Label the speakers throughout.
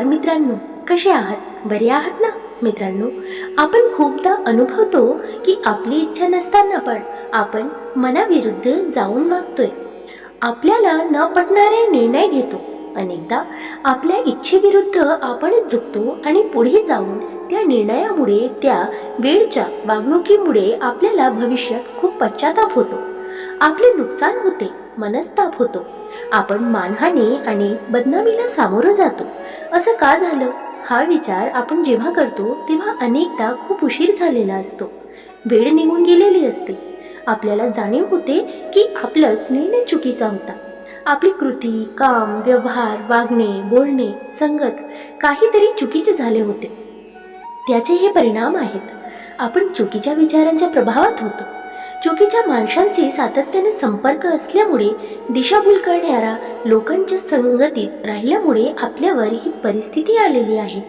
Speaker 1: नमस्कार मित्रांनो कसे आहात? बरे आहात ना? मित्रांनो आपण खूपदा अनुभवतो की आपली इच्छा नसताना पण आपण मनाविरुद्ध जाऊन वागतोय. आपल्याला न पटणारे निर्णय घेतो अनेकदा आपल्या इच्छेविरुद्ध आपणच झुकतो आणि पुढे जाऊन त्या निर्णयामुळे त्या वेळच्या वागणुकीमुळे आपल्याला भविष्यात खूप पश्चाताप होतो. आपले नुकसान होते. मनस्ताप होतो. आपण मानहानी आणि बदनामीला सामोरं जातो. असं का झालं? हा विचार आपण जेव्हा करतो तेव्हा अनेकदा खूप उशीर झालेला असतो. वेळ निघून गेलेली असते. आपल्याला जाणीव होते की आपलाच निर्णय चुकीचा होता. आपली कृती काम व्यवहार वागणे बोलणे संगत काहीतरी चुकीचे झाले होते. त्याचे हे परिणाम आहेत. आपण चुकीच्या विचारांच्या प्रभावात होतो. चुकीच्या माणसांशी सातत्याने संपर्क असल्यामुळे दिशाभूल करणाऱ्या लोकांच्या संगतीत राहिल्यामुळे आपल्यावर ही परिस्थिती आलेली आहे.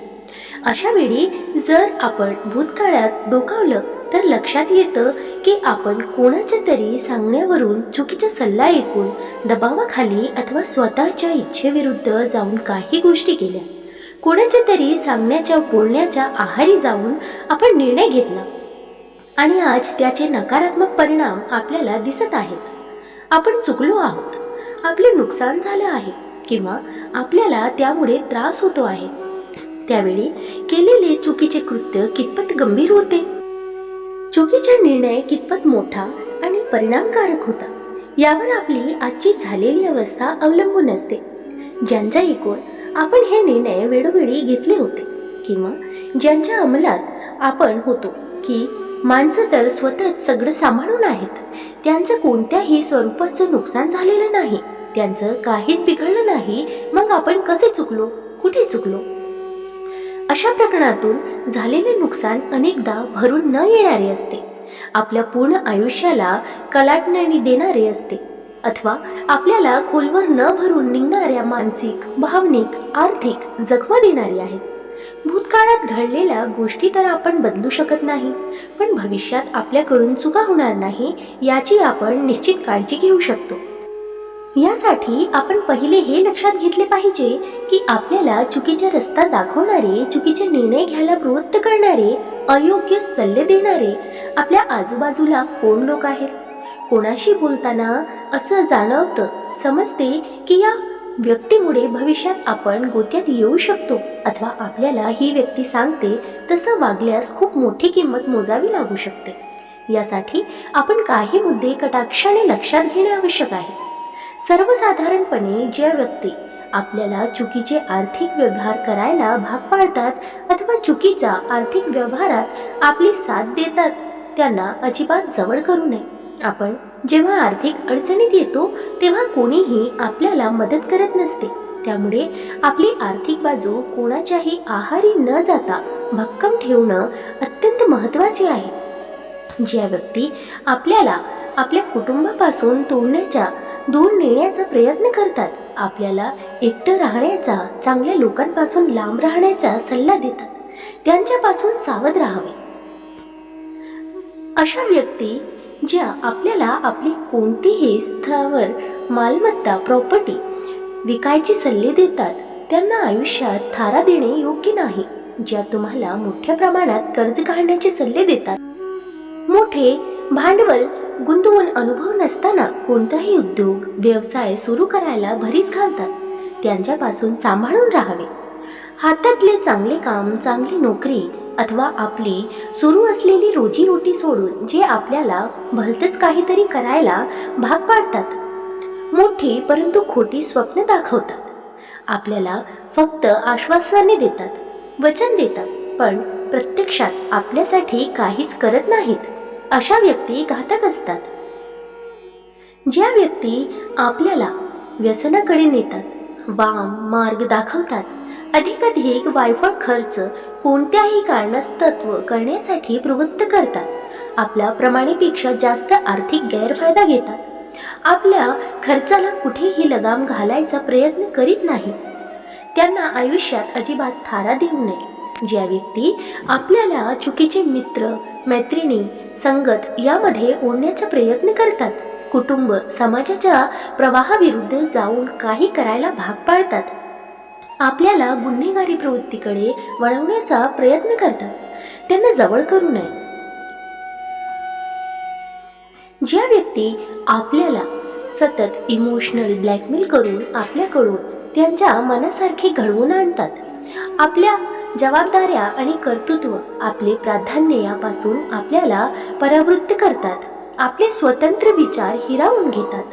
Speaker 1: अशा वेळी जर आपण भूतकाळात डोकावलं तर लक्षात येतं की आपण कोणाच्या तरी सांगण्यावरून चुकीचा सल्ला ऐकून दबावाखाली अथवा स्वतःच्या इच्छेविरुद्ध जाऊन काही गोष्टी केल्या. कोणाच्या तरी सांगण्याच्या बोलण्याच्या आहारी जाऊन आपण निर्णय घेतला. आणि आज त्याचे नकारात्मक परिणाम आपल्याला दिसत आहेत. आपण चुकलो आहोत. आपले नुकसान झालं आहे किंवा आपल्याला त्यामुळे त्रास होतो आहे. त्यावेळी केलेले चुकीचे कृत्य कितपत गंभीर होते? चुकीचा निर्णय कितपत मोठा आणि परिणामकारक होता? यावर आपली आजची झालेली अवस्था अवलंबून असते. ज्यांचा एकूण आपण हे निर्णय वेळोवेळी घेतले होते किंवा ज्यांच्या अंमलात आपण होतो की माणसं तर स्वतःच सगळं सांभाळून आहेत. त्यांचं कोणत्याही स्वरूपाचं नुकसान झालेलं नाही. त्यांचं काहीच बिघडलं नाही. मग आपण कसे चुकलो? कुठे चुकलो? अशा प्रकरणातून झालेले नुकसान अनेकदा भरून न येणारे असते. आपल्या पूर्ण आयुष्याला कलाटणी देणारे असते. अथवा आपल्याला खोलवर न भरून निघणाऱ्या मानसिक भावनिक आर्थिक जखमा देणारी आहेत. भूतकाळात घडलेल्या गोष्टी तर आपण बदलू शकत नाही पण भविष्यात आपल्याकडून चुका होणार नाही याची आपण निश्चित काळजी घेऊ शकतो. यासाठी आपण पहिले हे लक्षात घेतले पाहिजे की आपल्याला चुकीचा रस्ता दाखवणारे चुकीचे निर्णय घ्यायला प्रवृत्त करणारे अयोग्य सल्ले देणारे आपल्या आजूबाजूला कोण लोक आहेत? कोणाशी बोलताना असं जाणवतं समजते की या व्यक्तीमुळे भविष्यात आपण गोत्यात येऊ शकतो अथवा आपल्याला ही व्यक्ती सांगते तसं वागल्यास खूप मोठी किंमत मोजावी लागू शकते. यासाठी आपण काही मुद्दे कटाक्षाने लक्षात घेणे आवश्यक आहे. सर्वसाधारणपणे ज्या व्यक्ती आपल्याला चुकीचे आर्थिक व्यवहार करायला भाग पाडतात अथवा चुकीच्या आर्थिक व्यवहारात आपली साथ देतात त्यांना अजिबात जवळ करू नये. आपण जेव्हा आर्थिक अडचणीत येतो तेव्हा कोणीही आपल्याला मदत करत नसते. त्यामुळे आपली आर्थिक बाजू कोणाच्याही आहारी न जाता भक्कम ठेवणं अत्यंत महत्त्वाचे आहे. ज्या व्यक्ती आपल्याला आपल्या कुटुंबापासून तोडण्याच्या दूर नेण्याचा प्रयत्न करतात आपल्याला एकटं राहण्याचा चांगल्या लोकांपासून लांब राहण्याचा सल्ला देतात त्यांच्यापासून सावध राहावे. अशा व्यक्ती ज्या आपल्याला आपली कोणतीही स्थावर मालमत्ता प्रॉपर्टी विकायचे सल्ले देतात त्यांना आयुष्यात थारा देणे योग्य नाही. ज्या तुम्हाला मोठ्या प्रमाणात कर्ज काढण्याचे सल्ले देतात. मोठे भांडवल गुंतवून अनुभव नसताना कोणताही उद्योग व्यवसाय सुरू करायला भरीस घालतात. त्यांच्यापासून सांभाळून राहावे. हातातले चांगले काम चांगली नोकरी अथवा आपली सुरू असलेली रोजीरोटी सोडून जे आपल्याला भलतंच काहीतरी करायला भाग पाडतात. मोठी परंतु खोटी स्वप्न दाखवतात. आपल्याला फक्त आश्वासने देतात वचन देतात पण प्रत्यक्षात आपल्यासाठी काहीच करत नाहीत अशा व्यक्ती घातक असतात. ज्या व्यक्ती आपल्याला व्यसनाकडे नेतात वाम मार्ग दाखवतात अधिकाधिक वायफळ खर्च कोणत्याही कारणास्तत्व करण्यासाठी प्रवृत्त करतात. आपल्या प्रमाणेपेक्षा जास्त आर्थिक गैरफायदा घेतात. आपल्या खर्चाला कुठेही लगाम घालायचा प्रयत्न करीत नाही. त्यांना आयुष्यात अजिबात थारा देऊ नये. ज्या व्यक्ती आपल्याला चुकीचे मित्र मैत्रिणी संगत यामध्ये ओढण्याचा प्रयत्न करतात कुटुंब समाजाच्या प्रवाहाविरुद्ध जाऊन काही करायला भाग पाडतात. आपल्याला गुन्हेगारी प्रवृत्तीकडे वळवण्याचा प्रयत्न करतात. त्यांना जवळ करू नये. ज्या व्यक्ती आपल्याला सतत इमोशनल ब्लॅकमेल करून आपल्याकडून त्यांच्या मनासारखे घडवून आणतात आपल्या जबाबदाऱ्या आणि कर्तृत्व आपले प्राधान्य यापासून आपल्याला परावृत्त करतात आपले स्वतंत्र विचार हिरावून घेतात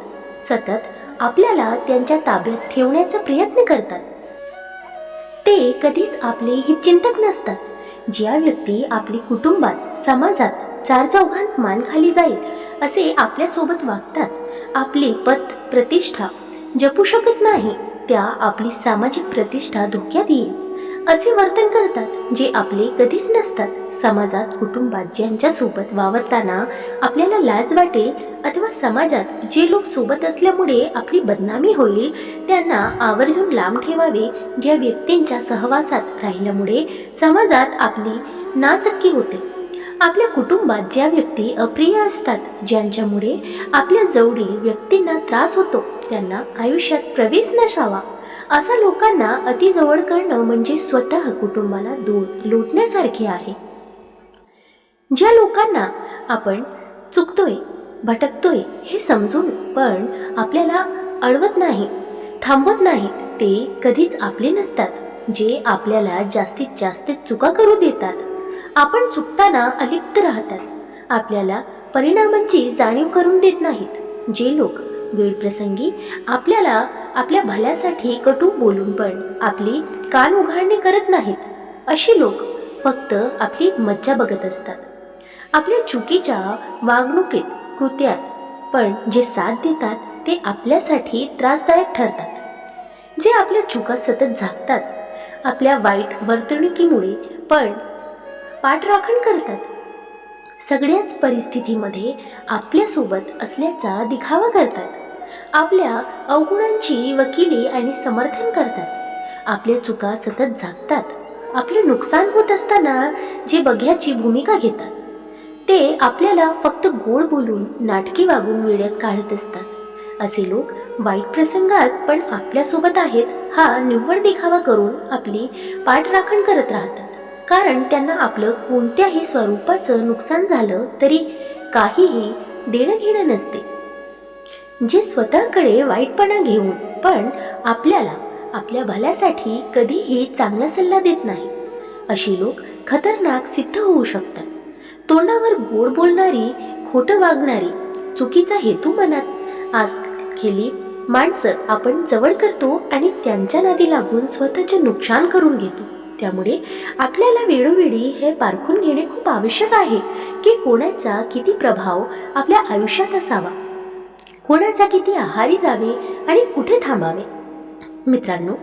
Speaker 1: सतत आपल्याला त्यांच्या ताब्यात ठेवण्याचा प्रयत्न करतात. ते कधीच आपले हितचिंतक नसतात. ज्या व्यक्ती आपली कुटुंबात समाजात चार चौघांत मान खाली जाईल असे आपल्यासोबत वागतात. आपली पत प्रतिष्ठा जपू शकत नाही त्या आपली सामाजिक प्रतिष्ठा धोक्यात येईल. असे वर्तन करतात जे आपले कधीच नसतात. समाजात कुटुंबात ज्यांच्यासोबत वावरताना आपल्याला लाज वाटेल अथवा समाजात जे लोक सोबत असल्यामुळे आपली बदनामी होईल त्यांना आवर्जून लांब ठेवावे. या व्यक्तींच्या सहवासात राहिल्यामुळे समाजात आपली नाचक्की होते. आपल्या कुटुंबात ज्या व्यक्ती अप्रिय असतात ज्यांच्यामुळे आपल्या जवळील व्यक्तींना त्रास होतो त्यांना आयुष्यात प्रवेश नसावा. असा लोकांना अतिजवळ करणं म्हणजे स्वतः कुटुंबाला दूर लुटण्यासारखे आहे. ज्या लोकांना आपण चुकतोय भटकतोय हे समजून पण आपल्याला अडवत नाही थांबवत नाहीत ते कधीच आपले नसतात जे आपल्याला जास्तीत जास्त चुका करू देतात. आपण चुकताना अलिप्त राहतात आपल्याला परिणामांची जाणीव करून देत नाहीत. जे लोक वेळप्रसंगी आपल्याला आपल्या भल्यासाठी कटू बोलून पण आपली कान उघडणी करत नाहीत. अशी लोक फक्त आपली मज्जा बघत असतात. आपल्या चुकीच्या वागणुकीत कृत्यात पण जे साथ देतात ते आपल्यासाठी त्रासदायक ठरतात. जे आपल्या चुका सतत झाकतात आपल्या वाईट वर्तणुकीमुळे पण पाठराखण करतात. सगळ्याच परिस्थितीमध्ये आपल्यासोबत असल्याचा दिखावा करतात. आपल्या अवगुणांची वकिली आणि समर्थन करतात. आपल्या चुका सतत झाकतात. आपले नुकसान होत असताना जे बघ्याची भूमिका घेतात. ते आपल्याला फक्त गोड बोलून नाटकी वागून वेड्यात काढत असतात. असे लोक वाईट प्रसंगात पण आपल्यासोबत आहेत हा निव्वळ दिखावा करून आपली पाठराखण करत राहतात. कारण त्यांना आपलं कोणत्याही स्वरूपाचं नुकसान झालं तरी काहीही देणं घेणं नसते. जे स्वतःकडे वाईटपणा घेऊन पण आपल्याला आपल्या भल्यासाठी कधीही चांगला सल्ला देत नाही अशी लोक खतरनाक सिद्ध होऊ शकतात. तोंडावर गोड बोलणारी खोटं वागणारी चुकीचा हेतू मनात आस केली माणसं आपण जवळ करतो आणि त्यांच्या नादी लागून स्वतःचे नुकसान करून घेतो. त्यामुळे आपल्याला वेळोवेळी हे पारखून घेणे खूप आवश्यक आहे की कोणाचा किती प्रभाव आपल्या आयुष्यात असावा. कोणाचा किती आहारी जावे आणि कुठे थांबावे. मित्रांनो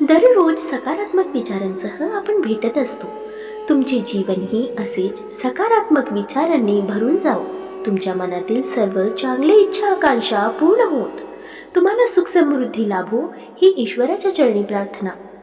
Speaker 1: दररोज सकारात्मक विचारांसह आपण भेटत असतो. तुमचे जीवनही असेच सकारात्मक विचारांनी भरून जाओ तुमच्या मनातील सर्व चांगली इच्छा आकांक्षा पूर्ण होत. तुम्हाला सुख समृद्धी लाभो ही ईश्वराच्या चरणी प्रार्थना.